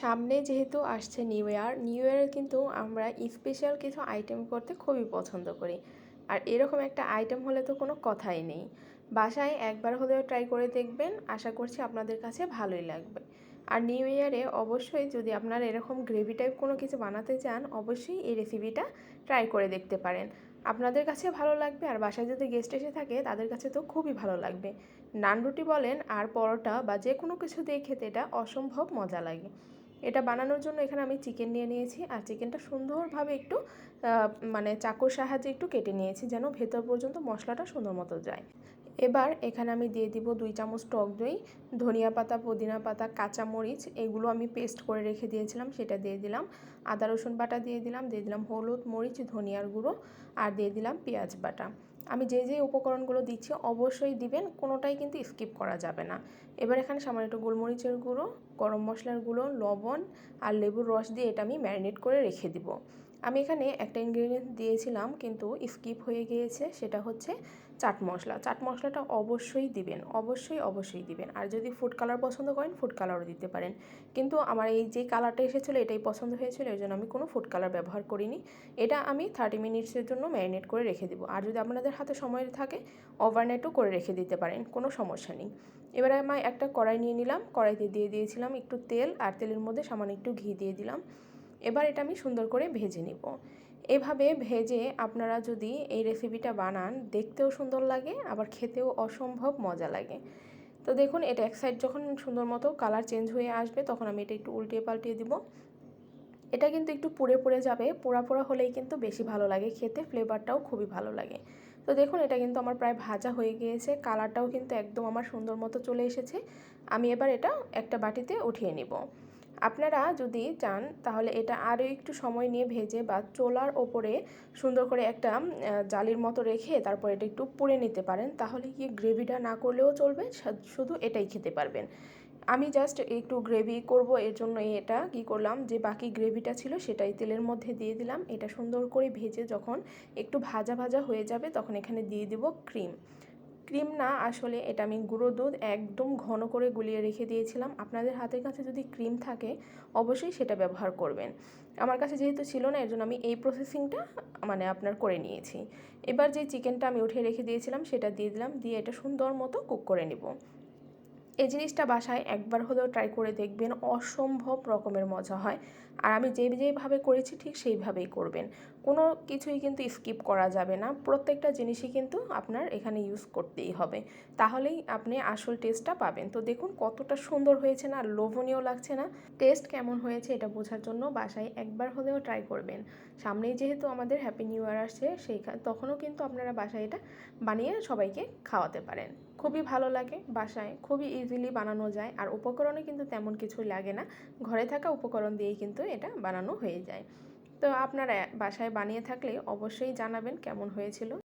সামনে যেহেতু আসছে নিউ ইয়ার নিউ ইয়ারে কিন্তু আমরা স্পেশাল কিছু আইটেম করতে খুবই পছন্দ করি। আর এরকম একটা আইটেম হলে তো কোনো কথাই নেই। বাসায় একবার হলেও ট্রাই করে দেখবেন, আশা করছি আপনাদের কাছে ভালোই লাগবে। আর নিউ ইয়ারে অবশ্যই যদি আপনারা এরকম গ্রেভি টাইপ কোনো কিছু বানাতে চান, অবশ্যই এই রেসিপিটা ট্রাই করে দেখতে পারেন। আপনাদের কাছে ভালো লাগবে, আর বাসায় যদি গেস্ট এসে থাকে, তাদের কাছে তো খুবই ভালো লাগবে। নান রুটি বলেন, আর পরোটা বা যে কোনো কিছু দিয়ে খেতে এটা অসম্ভব মজা লাগে। এটা বানানোর জন্য এখানে আমি চিকেন নিয়ে নিয়েছি। আর চিকেনটা সুন্দরভাবে একটু মানে চাকুর সাহায্যে একটু কেটে নিয়েছি যেন ভেতর পর্যন্ত মশলাটা সুন্দর মতো যায়। এবার এখানে আমি দিয়ে দিব দুই চামচ টক দই, ধনিয়া পাতা, পুদিনা পাতা কাঁচামরিচ এগুলো আমি পেস্ট করে রেখে দিয়েছিলাম, সেটা দিয়ে দিলাম। আদা, রসুন বাটা দিয়ে দিলাম দিয়ে দিলাম হলুদ মরিচ, ধনিয়ার গুঁড়ো, আর দিয়ে দিলাম পেঁয়াজ বাটা। আমি যে যে উপকরণগুলো দিচ্ছি অবশ্যই দিবেন, কোনোটাই কিন্তু স্কিপ করা যাবে না। এবার এখানে সামান্য একটু গোলমরিচের গুঁড়ো, গরম মশলার গুঁড়ো, লবণ আর লেবুর রস দিয়ে এটা আমি ম্যারিনেট করে রেখে দিব। আমি এখানে একটা ইনগ্রিডিয়েন্ট দিয়েছিলাম, কিন্তু স্কিপ হয়ে গিয়েছে, সেটা হচ্ছে চাট মশলা। চাট মশলাটা অবশ্যই দিবেন, অবশ্যই অবশ্যই দিবেন। আর যদি ফুড কালার পছন্দ করেন ফুড কালারও দিতে পারেন। কিন্তু আমার এই যে কালারটা এসেছিল, এটাই পছন্দ হয়েছিল, এই জন্য আমি কোনো ফুড কালার ব্যবহার করিনি। এটা আমি থার্টি মিনিটসের জন্য ম্যারিনেট করে রেখে দিব। আর যদি আপনাদের হাতে সময় থাকে ওভারনাইটও করে রেখে দিতে পারেন, কোনো সমস্যা নেই। এবারে আমি একটা কড়াই নিয়ে নিলাম, কড়াইতে দিয়ে দিয়েছিলাম একটু তেল, আর তেলের মধ্যে সামান্য একটু ঘি দিয়ে দিলাম। এবার এটা আমি সুন্দর করে ভেজে নিব। এভাবে ভেজে আপনারা যদি এই রেসিপিটা বানান, দেখতেও সুন্দর লাগে, আবার খেতেও অসম্ভব মজা লাগে। তো দেখুন, এটা এক সাইড যখন সুন্দর মতো কালার চেঞ্জ হয়ে আসবে, তখন আমি এটা একটু উল্টিয়ে পাল্টিয়ে দিব। এটা কিন্তু একটু পুড়ে পুড়ে যাবে, পোড়া পোড়া হলেই কিন্তু বেশি ভালো লাগে খেতে ফ্লেভারটাও খুবই ভালো লাগে। তো দেখুন, এটা কিন্তু আমার প্রায় ভাজা হয়ে গিয়েছে কালারটাও কিন্তু একদম আমার সুন্দর মতো চলে এসেছে। আমি এবার এটা একটা বাটিতে উঠিয়ে নিব। আপনারা যদি চান, তাহলে এটা আরও একটু সময় নিয়ে ভেজে বা চোলার ওপরে সুন্দর করে একটা জালির মতো রেখে তারপর এটা একটু পুড়ে নিতে পারেন, তাহলে কি গ্রেভিটা না করলেও চলবে শুধু এটাই খেতে পারবেন। আমি জাস্ট একটু গ্রেভি করব, এর জন্য এটা কি করলাম, যে বাকি গ্রেভিটা ছিল সেটাই তেলের মধ্যে দিয়ে দিলাম, এটা সুন্দর করে ভেজে যখন একটু ভাজা ভাজা হয়ে যাবে, তখন এখানে দিয়ে দিব ক্রিম। ক্রিম না, আসলে এটা আমি গুঁড়ো দুধ একদম ঘন করে গুলিয়ে রেখে দিয়েছিলাম। আপনাদের হাতের কাছে যদি ক্রিম থাকে, অবশ্যই সেটা ব্যবহার করবেন। আমার কাছে যেহেতু ছিল না এর জন্য আমি এই প্রসেসিংটা মানে আপনার করে নিয়েছি। এবার যে চিকেনটা আমি উঠে রেখে দিয়েছিলাম, সেটা দিয়ে দিলাম, দিয়ে এটা সুন্দর মতো কুক করে নেব। এই জিনিসটা বাসায় একবার হলেও ট্রাই করে দেখবেন, অসম্ভব রকমের মজা হয়। আর আমি যে যেভাবে করেছি, ঠিক সেইভাবেই করবেন। কোনো কিছুই কিন্তু স্কিপ করা যাবে না। প্রত্যেকটা জিনিসই কিন্তু আপনার এখানে ইউজ করতেই হবে। তাহলেই আপনি আসল টেস্টটা পাবেন। তো দেখুন কতটা সুন্দর হয়েছে না, লোভনীয় লাগছে না। টেস্ট কেমন হয়েছে এটা বোঝার জন্য বাসায় একবার হলেও ট্রাই করবেন। সামনেই যেহেতু আমাদের হ্যাপি নিউ ইয়ার আসছে সেই তখনও কিন্তু আপনারা বাসায় এটা বানিয়ে সবাইকে খাওয়াতে পারেন। খুবই ভালো লাগে বাসায়, খুবই ইজিলি বানানো যায়। আর উপকরণে কিন্তু তেমন কিছু লাগে না। ঘরে থাকা উপকরণ দিয়েই কিন্তু এটা বানানো হয়ে যায়। তো আপনারা বাসায় বানিয়ে থাকলে অবশ্যই জানাবেন কেমন হয়েছিল।